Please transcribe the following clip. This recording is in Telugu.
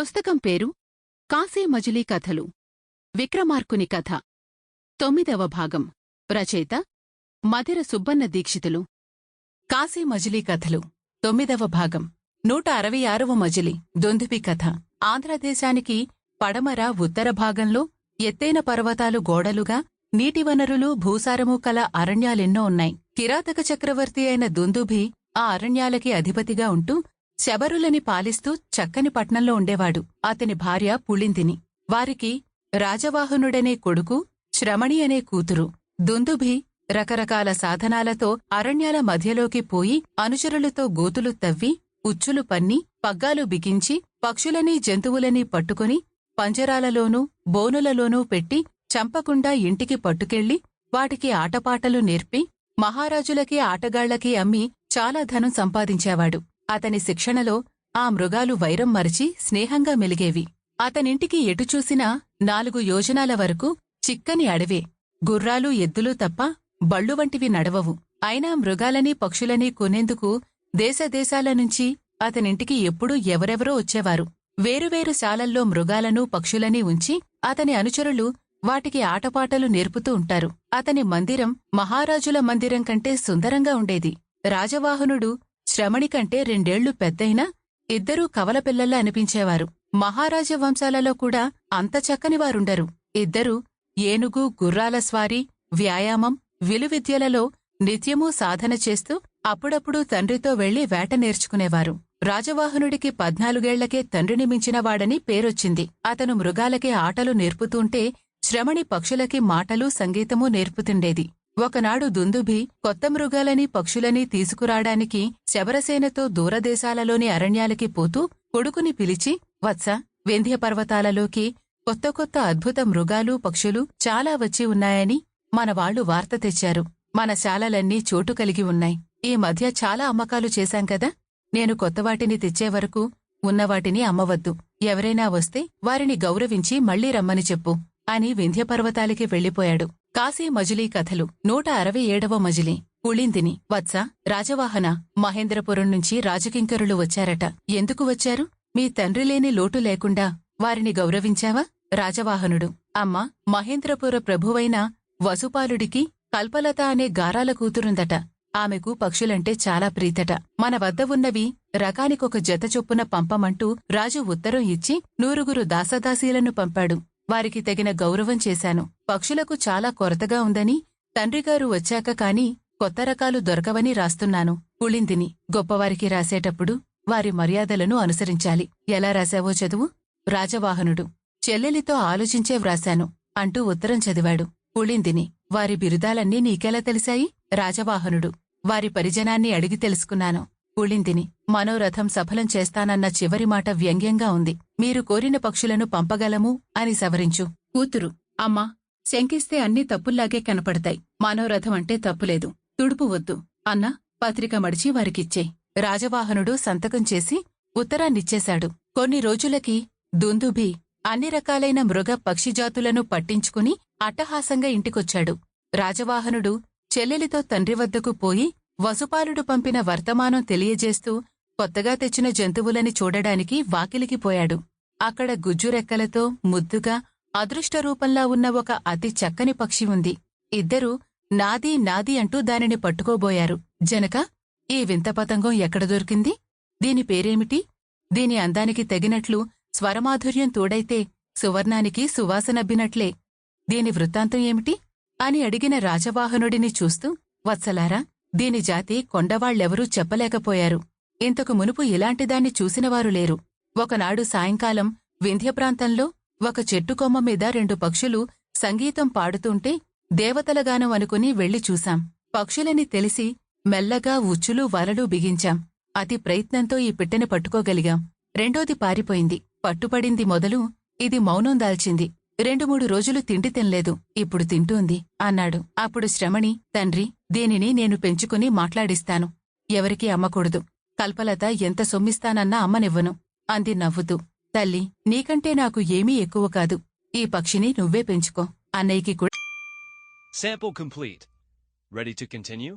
పుస్తకం పేరు కాశీ మజిలీ కథలు. విక్రమార్కుని కథ. తొమ్మిదవ భాగం. రచయిత మధిర సుబ్బన్న దీక్షితులు. కాశీ మజిలీ కథలు. తొమ్మిదవ భాగం. నూట అరవై ఆరవ మజిలీ. దొందుపి కథ. ఆంధ్రదేశానికి పడమర ఉత్తర భాగంలో ఎత్తైన పర్వతాలు గోడలుగా నీటి వనరులు భూసారము కల అరణ్యాలెన్నో ఉన్నాయి. కిరాతక చక్రవర్తి అయిన దుందుభి ఆ అరణ్యాలకి అధిపతిగా ఉంటూ శబరులని పాలిస్తూ చక్కని పట్నంలో ఉండేవాడు. అతని భార్య పుళిందిని వారికి రాజవాహనుడనే కొడుకు శ్రమణి అనే కూతురు. దుందుభి రకరకాల సాధనాలతో అరణ్యాల మధ్యలోకి పోయి అనుచరులతో గోతులు తవ్వి ఉచ్చులు పన్ని పగ్గాలు బిగించి పక్షులని జంతువులని పట్టుకుని పంజరాలలోనూ బోనులలోనూ పెట్టి చంపకుండా ఇంటికి పట్టుకెళ్ళి వాటికి ఆటపాటలు నేర్పి మహారాజులకి ఆటగాళ్ళకి అమ్మి చాలా ధనం సంపాదించేవాడు. అతని శిక్షణలో ఆ మృగాలు వైరం మరిచి స్నేహంగా మెలిగేవి. అతనింటికి ఎటుచూసినా నాలుగు యోజనాల వరకు చిక్కని అడవే గుర్రాలు ఎద్దులు తప్ప బళ్ళు వంటివి నడవవు. అయినా మృగాలని పక్షులని కొనేందుకు దేశదేశాల నుంచి అతనింటికి ఎప్పుడూ ఎవరెవరో వచ్చేవారు. వేరువేరు శాలల్లో మృగాలను పక్షులని ఉంచి అతని అనుచరులు వాటికి ఆటపాటలు నేర్పుతూ ఉంటారు. అతని మందిరం మహారాజుల మందిరం కంటే సుందరంగా ఉండేది. రాజవాహనుడు శ్రమణి కంటే రెండేళ్ళు పెద్దయినా ఇద్దరూ కవలపిల్లల్లా అనిపించేవారు. మహారాజ వంశాలలో కూడా అంత చక్కనివారుండరు ఇద్దరూ ఏనుగు గుర్రాల స్వారీ వ్యాయామం విలువిద్యలలో నిత్యమూ సాధన చేస్తూ అప్పుడప్పుడు తండ్రితో వెళ్ళి వేట నేర్చుకునేవారు. రాజవాహనుడికి పద్నాలుగేళ్ళకే తండ్రిని మించినవాడని పేరొచ్చింది. అతను మృగాలకే ఆటలు నేర్పుతుంటే శ్రమణి పక్షులకి మాటలు సంగీతమూ నేర్పుతుండేది. ఒకనాడు దుందుభి కొత్త మృగాలని పక్షులని తీసుకురాడానికి శబరసేనతో దూరదేశాలలోని అరణ్యాలకి పోతూ కొడుకుని పిలిచి వత్స వింధ్య పర్వతాలలోకి కొత్త కొత్త అద్భుత మృగాలు పక్షులు చాలా వచ్చి ఉన్నాయని మనవాళ్ళు వార్త తెచ్చారు. మన శాలలన్నీ చోటు కలిగి ఉన్నాయి. ఈ మధ్య చాలా అమ్మకాలు చేశాం కదా. నేను కొత్తవాటిని తెచ్చే వరకు ఉన్నవాటిని అమ్మవద్దు. ఎవరైనా వస్తే వారిని గౌరవించి మళ్ళీ రమ్మని చెప్పు అని వింధ్యపర్వతాలకి వెళ్ళిపోయాడు కాశీ మజిలీ కథలు. నూట అరవై ఏడవ మజిలీ. పుళిందిని వత్స. రాజవాహన. మహేంద్రపురం నుంచి రాజకింకరులు వచ్చారట. ఎందుకు వచ్చారు? మీ తండ్రి లేని లోటు లేకుండా వారిని గౌరవించావా? రాజవాహనుడు. అమ్మా మహేంద్రపుర ప్రభువైన వసుపాలుడికి కల్పలత అనే గారాల కూతురుందట. ఆమెకు పక్షులంటే చాలా ప్రీతట. మన వద్ద ఉన్నవి రకానికొక జత చొప్పున పంపమంటూ రాజు ఉత్తరం ఇచ్చి నూరుగురు దాసదాసీలను పంపాడు. వారికి తగిన గౌరవం చేశాను. పక్షులకు చాలా కొరతగా ఉందని తండ్రిగారు వచ్చాక కాని కొత్త రకాలు దొరకవని రాస్తున్నాను. పుళిందిని గొప్పవారికి రాసేటప్పుడు వారి మర్యాదలను అనుసరించాలి. ఎలా రాశావో చదువు? రాజవాహనుడు. చెల్లెలితో ఆలోచించే వ్రాశాను. అంటూ ఉత్తరం చదివాడు. పుళిందిని వారి బిరుదాలన్నీ నీకెలా తెలిశాయి? రాజవాహనుడు. వారి పరిజనాన్ని అడిగి తెలుసుకున్నాను. పుళిందిని మనోరథం సఫలం చేస్తానన్న చివరి మాట వ్యంగ్యంగా ఉంది. మీరు కోరిన పక్షులను పంపగలము అని సవరించు. కూతురు అమ్మా శంకిస్తే అన్ని తప్పుల్లాగే కనపడతాయి. మనోరథం అంటే తప్పులేదు. తుడుపు వద్దు. అన్న పత్రిక మడిచి వారికిచ్చే. రాజవాహనుడు సంతకం చేసి ఉత్తరాన్నిచ్చేశాడు. కొన్ని రోజులకి దుందుభి అన్ని రకాలైన మృగ పక్షిజాతులను పట్టించుకుని అట్టహాసంగా ఇంటికొచ్చాడు. రాజవాహనుడు చెల్లెలితో తండ్రి వద్దకు పోయి వసుపాలుడు పంపిన వర్తమానం తెలియజేస్తూ కొత్తగా తెచ్చిన జంతువులని చూడడానికి వాకిలికి పోయాడు. అక్కడ గుజ్జురెక్కలతో ముద్దుగా అదృష్టరూపంలా ఉన్న ఒక అతి చక్కని పక్షి ఉంది. ఇద్దరూ నాది నాది అంటూ దానిని పట్టుకోబోయారు. జనక ఈ వింత పతంగం ఎక్కడ దొరికింది? దీని పేరేమిటి? దీని అందానికి తగినట్లు స్వరమాధుర్యం తోడైతే సువర్ణానికి సువాసనబ్బినట్లే దీని వృత్తాంతం ఏమిటి? అని అడిగిన రాజవాహనుడిని చూస్తూ వత్సలారా దీని జాతి కొండవాళ్ళెవరూ చెప్పలేకపోయారు. ఇంతకు మునుపు ఇలాంటిదాన్ని చూసినవారు లేరు. ఒకనాడు సాయంకాలం వింధ్యప్రాంతంలో ఒక చెట్టుకొమ్మ మీద రెండు పక్షులు సంగీతం పాడుతుంటే దేవతలగానం అనుకుని వెళ్ళి చూశాం. పక్షులని తెలిసి మెల్లగా ఉచ్చులు వలలు బిగించాం. అతి ప్రయత్నంతో ఈ పిట్టని పట్టుకోగలిగాం. రెండోది పారిపోయింది. పట్టుపడింది మొదలు ఇది మౌనం దాల్చింది. రెండు మూడు రోజులు తిండి తినలేదు. ఇప్పుడు తింటూంది అన్నాడు. అప్పుడు శ్రమణి తండ్రి దీనిని నేను పెంచుకుని మాట్లాడిస్తాను. ఎవరికీ అమ్మకూడదు. కల్పలత ఎంత సొమ్మిస్తానన్నా అమ్మనివ్వను. అంది నవ్వుతూ తల్లి నీకంటే నాకు ఏమీ ఎక్కువ కాదు ఈ పక్షిని నువ్వే పెంచుకో అన్నయ్యకి కూడా Sample complete. Ready to continue?